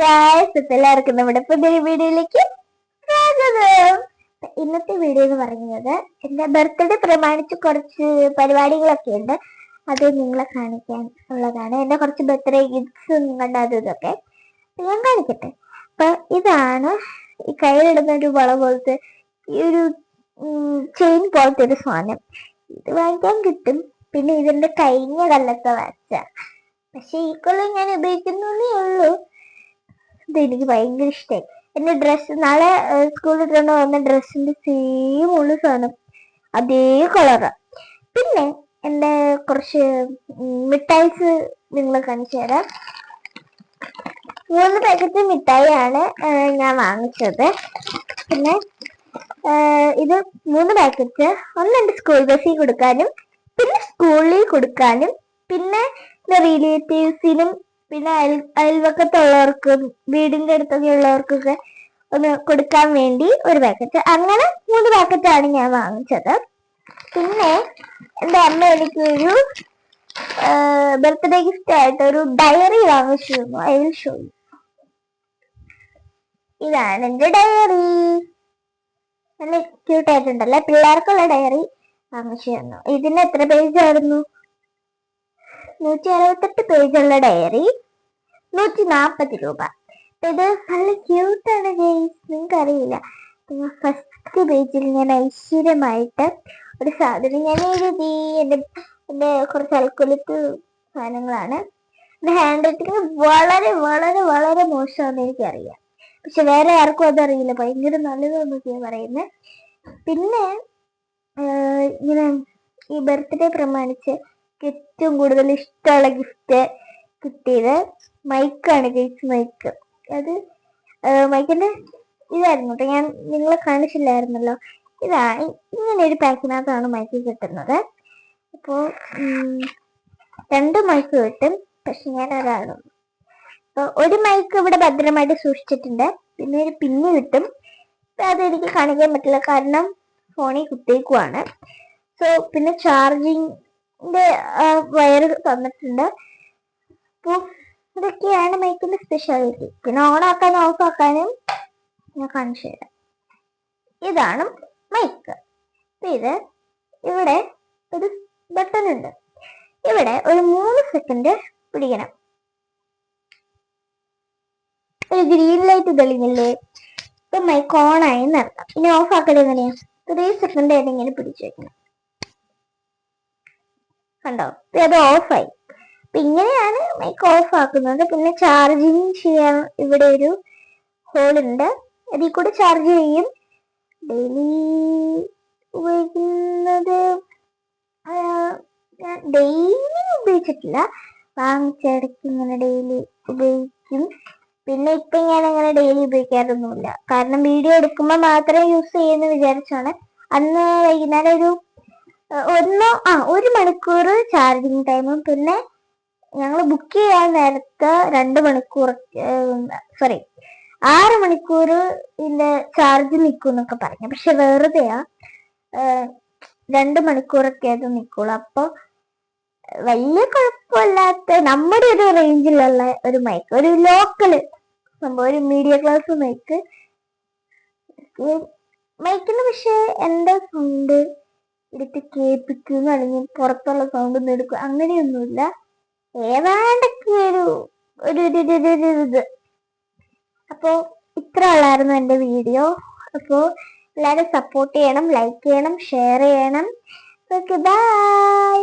എല്ലാവർക്കും നമ്മുടെ പുതിയ വീഡിയോയിലേക്ക് സ്വാഗതം. ഇന്നത്തെ വീഡിയോ എന്ന് പറയുന്നത് എന്റെ ബർത്ത്ഡേ പ്രമാണിച്ച് കുറച്ച് പരിപാടികളൊക്കെ ഉണ്ട്. അത് നിങ്ങളെ കാണിക്കാൻ ഉള്ളതാണ്. എന്റെ കുറച്ച് ബർത്ത്ഡേ ഗിഫ്റ്റ്സ് നിങ്ങളുടെ അത് ഇതൊക്കെ ഞാൻ കാണിക്കട്ടെ. അപ്പൊ ഇതാണ് ഈ കയ്യിലിടുന്ന ഒരു വള പോലത്തെ ഈ ഒരു ചെയിൻ പോലത്തെ ഒരു സാധനം. ഇത് വാങ്ങിക്കാൻ കിട്ടും. പിന്നെ ഇതിന്റെ കഴിഞ്ഞ കൊല്ലത്തെ വാച്ച. പക്ഷെ ഈ കൊല്ലം ഞാൻ ഉപയോഗിക്കുന്നേ ഉള്ളൂ. ഇത് എനിക്ക് ഭയങ്കര ഇഷ്ടമായി എന്റെ ഡ്രസ്സ് നാളെ സ്കൂളിൽ ഇട്ടുകൊണ്ട് വന്ന ഡ്രസ്സിന്റെ സെയിം ഉള്ള സാധനം. അതേ കളറ് പിന്നെ എന്റെ കുറച്ച് മിഠായിസ് നിങ്ങൾ കാണിച്ചു തരാം. മൂന്ന് പാക്കറ്റ് മിഠായിയാണ് ഞാൻ വാങ്ങിച്ചത്. പിന്നെ ഇത് മൂന്ന് പാക്കറ്റ് ഒന്ന് എന്റെ സ്കൂൾ ബസ്സിൽ കൊടുക്കാനും പിന്നെ സ്കൂളിൽ കൊടുക്കാനും പിന്നെ റിലേറ്റീവ്സിനും പിന്നെ അയൽ അയൽവക്കത്തുള്ളവർക്കും വീടിന്റെ അടുത്തൊക്കെ ഉള്ളവർക്കൊക്കെ ഒന്ന് കൊടുക്കാൻ വേണ്ടി ഒരു പാക്കറ്റ് അങ്ങനെ മൂന്ന് പാക്കറ്റാണ് ഞാൻ വാങ്ങിച്ചത്. പിന്നെ എന്റെ അമ്മ എനിക്കൊരു ബർത്ത്ഡേ ഗിഫ്റ്റ് ആയിട്ട് ഒരു ഡയറി വാങ്ങിച്ചിരുന്നു. ഐ വിൽ ഷോ യു ഇതാണ് എന്റെ ഡയറി നല്ല ക്യൂട്ട് ആയിട്ടുണ്ടല്ലേ? പിള്ളേർക്കുള്ള ഡയറി വാങ്ങിച്ചു തന്നു ഇതിന് എത്ര പേജ് ആയിരുന്നു? നൂറ്റി അറുപത്തെട്ട് പേജുള്ള ഡയറി നൂറ്റി നാപ്പത് രൂപ ഇത് നല്ല ക്യൂട്ടാണ് ഗെയ്സ്. നിങ്ങൾക്ക് അറിയില്ല ഫസ്റ്റ് പേജിൽ ഞാൻ ഐശ്വര്യമായിട്ട് ഒരു സാധനം ഞാൻ എഴുതി. എന്റെ എന്റെ കുറച്ച് അൽക്കൊലത്ത് സാധനങ്ങളാണ്. എന്റെ ഹാൻഡ് റൈറ്റിംഗ് വളരെ വളരെ വളരെ മോശമാണെന്ന് എനിക്കറിയാം. പക്ഷെ വേറെ ആർക്കും അതറിയില്ല. ഭയങ്കര നല്ലതാന്നൊക്കെയാണ് പറയുന്നത് പിന്നെ ഇങ്ങനെ ഈ ബർത്ത്ഡേ പ്രമാണിച്ച് ഏറ്റവും കൂടുതൽ ഇഷ്ടമുള്ള ഗിഫ്റ്റ് കിട്ടിയത് മൈക്കാണ് ഗൈസ് മൈക്ക്. അത് മൈക്കിന്റെ ഇതായിരുന്നു കേട്ടോ ഞാൻ നിങ്ങളെ കാണിച്ചില്ലായിരുന്നല്ലോ. ഇതാ ഇങ്ങനെ ഒരു പാക്കിനകത്താണ് മൈക്ക് കിട്ടുന്നത്. അപ്പോൾ രണ്ട് മൈക്ക് കിട്ടും. പക്ഷെ ഞാൻ ഒരാളും അപ്പൊ ഒരു മൈക്ക് ഇവിടെ ഭദ്രമായിട്ട് സൂക്ഷിച്ചിട്ടുണ്ട്. പിന്നെ ഒരു പിന്ന് കിട്ടും. അപ്പൊ അത് എനിക്ക് കാണിക്കാൻ പറ്റില്ല. കാരണം ഫോണിൽ കുത്തിയേക്കുവാണ്. സോ പിന്നെ ചാർജിങ്ങിന്റെ വയർ തന്നിട്ടുണ്ട്. അപ്പോൾ ഇതൊക്കെയാണ് മൈക്കിന്റെ സ്പെഷ്യാലിറ്റി പിന്നെ ഓൺ ആക്കാനും ഓഫ് ആക്കാനും ഞാൻ കാണിച്ചു തരാം. ഇതാണ് മൈക്ക് ഇത് ഇവിടെ ഒരു ബട്ടൺ ഉണ്ട്. ഇവിടെ ഒരു മൂന്ന് സെക്കൻഡ് പിടിക്കണം. ഒരു ഗ്രീൻ ലൈറ്റ് തെളിഞ്ഞില്ലേ? ഇപ്പൊ മൈക്ക് ഓൺ ആയി നടത്താം ഇനി ഓഫ് ആക്കൽ എങ്ങനെയാ? ത്രീ സെക്കൻഡ് ആയിട്ട് ഇങ്ങനെ പിടിച്ചു വെക്കണം. കണ്ടോ? അത് ഓഫായി അപ്പൊ ഇങ്ങനെയാണ് മൈക്ക് ഓഫ് ആക്കുന്നത്. പിന്നെ ചാർജിങ് ചെയ്യാൻ ഇവിടെ ഒരു ഹോൾ ഉണ്ട്. അതിൽ കൂടെ ചാർജ് ചെയ്യും. ഡെയിലി ഉപയോഗിക്കുന്നത് ഞാൻ ഡെയിലി ഉപയോഗിച്ചിട്ടില്ല. വാങ്ങിച്ചിടയ്ക്ക് ഇങ്ങനെ ഡെയിലി ഉപയോഗിക്കും. പിന്നെ ഇപ്പൊ ഞാൻ അങ്ങനെ ഡെയിലി ഉപയോഗിക്കാറൊന്നുമില്ല. കാരണം വീഡിയോ എടുക്കുമ്പോൾ മാത്രമേ യൂസ് ചെയ്യുന്ന വിചാരിച്ചാണ്. അന്ന് വൈകുന്നേരം ഒരു ഒന്നോ ആ ഒരു മണിക്കൂർ ചാർജിങ് ടൈമും പിന്നെ ഞങ്ങൾ ബുക്ക് ചെയ്യാൻ നേരത്തെ രണ്ട് മണിക്കൂർ സോറി ആറ് മണിക്കൂർ ഇതിന്റെ ചാർജ് നിൽക്കും എന്നൊക്കെ പറഞ്ഞു. പക്ഷെ വെറുതെയാ രണ്ട് മണിക്കൂറൊക്കെ അത് നിൽക്കുള്ളൂ അപ്പൊ വലിയ കുഴപ്പമില്ലാത്ത നമ്മുടെ ഒരു റേഞ്ചിലുള്ള ഒരു മൈക്ക് ഒരു ലോക്കൽ സംഭവം ഒരു മീഡിയ ക്ലാസ് മൈക്ക് മൈക്കിന് പക്ഷെ എന്റെ സൗണ്ട് എടുത്ത് കേൾപ്പിക്കുന്നു അല്ലെങ്കിൽ പുറത്തുള്ള സൗണ്ട് ഒന്നും എടുക്കും അങ്ങനെയൊന്നുമില്ല. ഏതാണ്ടൊക്കെ ഒരു ഒരു ഇത്. അപ്പോ ഇത്ര ഉള്ളായിരുന്നു എന്റെ വീഡിയോ. അപ്പോ എല്ലാവരും സപ്പോർട്ട് ചെയ്യണം ലൈക്ക് ചെയ്യണം ഷെയർ ചെയ്യണം. Okay bye